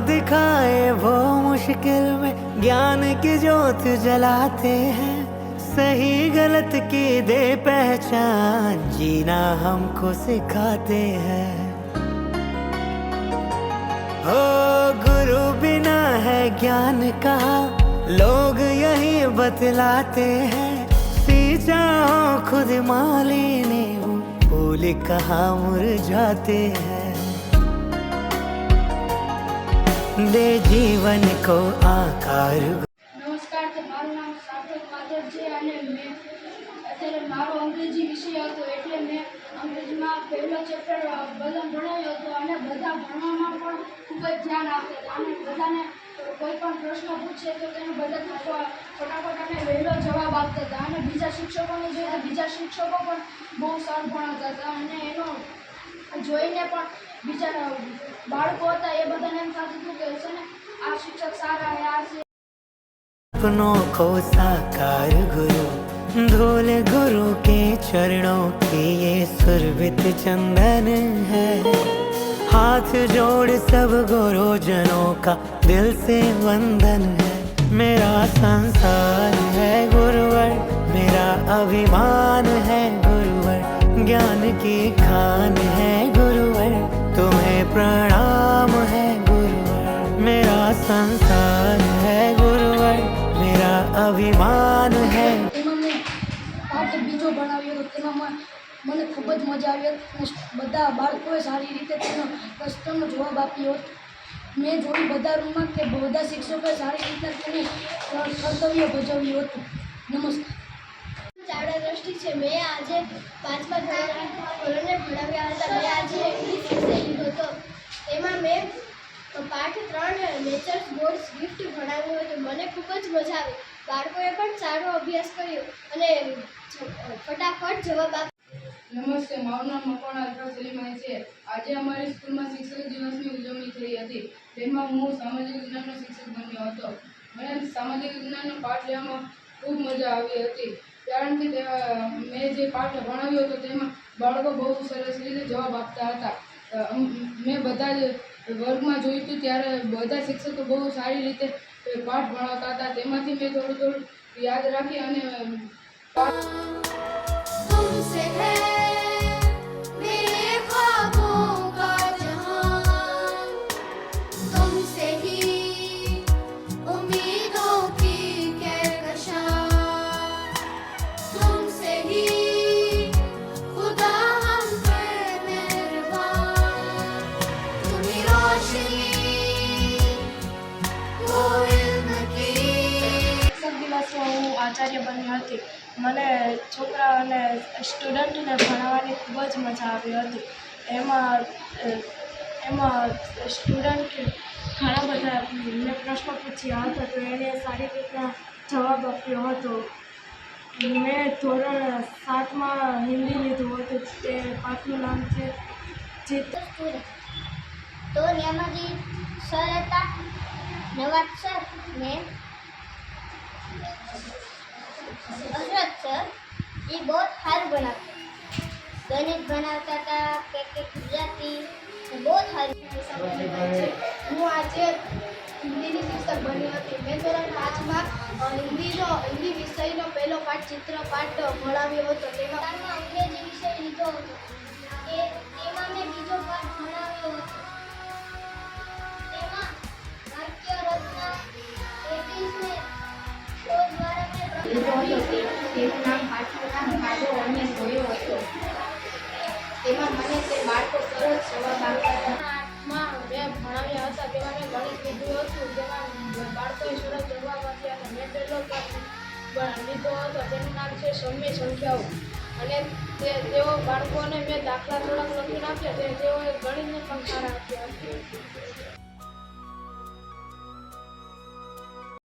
दिखाए वो मुश्किल में ज्ञान की जोत जलाते हैं। सही गलत की दे पहचान, जीना हमको सिखाते हैं। हो गुरु बिना है ज्ञान का लोग यही बतलाते हैं। सींचा खुद माली ने कहा मुर जाते हैं। દે જીવન કો આકાર નમસ્કાર મારું નામ સાર્થક માધવ છે અને મેં અત્યારે મારો અંગ્રેજી વિષય હતો એટલે મેં અંગ્રેજીમાં પહેલો ચેપ્ટર બધા ભણાવ્યો હતો અને બધા ભણવામાં પણ ખૂબ જ ધ્યાન આપતા હતા અને બધાને કોઈ પણ પ્રશ્ન પૂછે તો તેને બધા ફટાફટ અને વહેલો જવાબ આપતા હતા. અને બીજા શિક્ષકોને જોઈએ બીજા શિક્ષકો પણ બહુ સારું ભણાવતા હતા. અને એનો જોઈને પણ બીજા બાળકો હતા એ બધાને એમ થતું अपनों को साकार गुरु, धूल गुरु के चरणों की ये सुरभित चंदन है। हाथ जोड़ सब गुरुजनों का दिल से वंदन है। અભિમાન હે. પાઠ બીજો ભણાવ્યો હતો તેનામાં મને ખૂબ જ મજા આવી હતી. બધા બાળકોએ સારી રીતે તેનો પ્રશ્નનો જવાબ આપ્યો હતો. મેં જોયું બધા રૂમમાં કે બધા શિક્ષકોએ સારી રીતે તેને કર્તવ્ય ભજવ્યું હતું. નમસ્કાર. ચાવડા દ્રષ્ટિ છે. મેં આજે પાંચમા ધોરણને ભણાવ્યા હતા. મેં આજે ઇંગ્લિશ લીધો હતો. એમાં મેં પાઠ ત્રણ નેચર્સ બોર્ડ્સ ગિફ્ટ ભણાવ્યું હતું. મને ખૂબ જ મજા આવી. બાળકોએ પણ સારો અભ્યાસ કર્યો અને ફટાફટ જવાબ નમસ્તે, મારું નામ મકવાણા અલ્ફા સલીમાઈ છે. આજે અમારી સ્કૂલમાં શિક્ષક દિવસની ઉજવણી થઈ હતી. તેમાં હું સામાજિક વિજ્ઞાનનો શિક્ષક બન્યો હતો. મને સામાજિક વિજ્ઞાનનો પાઠ લેવામાં ખૂબ મજા આવી હતી. કારણ કે મેં જે પાઠ ભણાવ્યો હતો તેમાં બાળકો બહુ સરસ રીતે જવાબ આપતા હતા. મેં બધા જ વર્ગમાં જોયું હતું ત્યારે બધા શિક્ષકો બહુ સારી રીતે પાઠ ભણાવતા હતા. તેમાંથી મેં થોડું થોડું યાદ રાખી અને આચાર્ય બની હતી. મને છોકરા અને સ્ટુડન્ટને ભણાવવાની ખૂબ જ મજા આવી હતી. એમાં એમાં સ્ટુડન્ટ ઘણા બધા મેં પ્રશ્નો પૂછ્યા હતા, તો એને સારી રીતના જવાબ આપ્યો હતો. મેં ધોરણ સાતમાં હિન્દી લીધું હતું. તે પાઠનું નામ છે ચિત્ર તો નેમાજી સર હતા, નવાબ સર ને હસરત સર એ બહુ સારું બનાવતા. ગણિત બનાવતા હતા કે કે ગુજરાતી બહુ સારું. હું આજે હિન્દીની પુસ્તક બની હતી. મેં ધોરણ પાંચમાં હિન્દીનો હિન્દી વિષયનો પહેલો પાઠ ચિત્ર પાઠ ભણાવ્યો હતો. તેમાં અંગ્રેજી વિષય લીધો હતો. એ તેમાં મેં બીજો પાઠ ભણાવ્યો હતો. નામ પાઠનું અમને જોયો હતો તેમાં મને તે બાળકો સરસ જવાબ માંગતા હતા ગણિત લીધું હતું બાળકોએ સરસ જવાબ આપ્યા મેં પહેલો લીધો હતો તેનું નામ છે સમય સંખ્યાઓ અને તેઓ બાળકોને મેં દાખલા થોડાક લખીને આપ્યા તેઓએ ગણિતને પણ સારા આપ્યા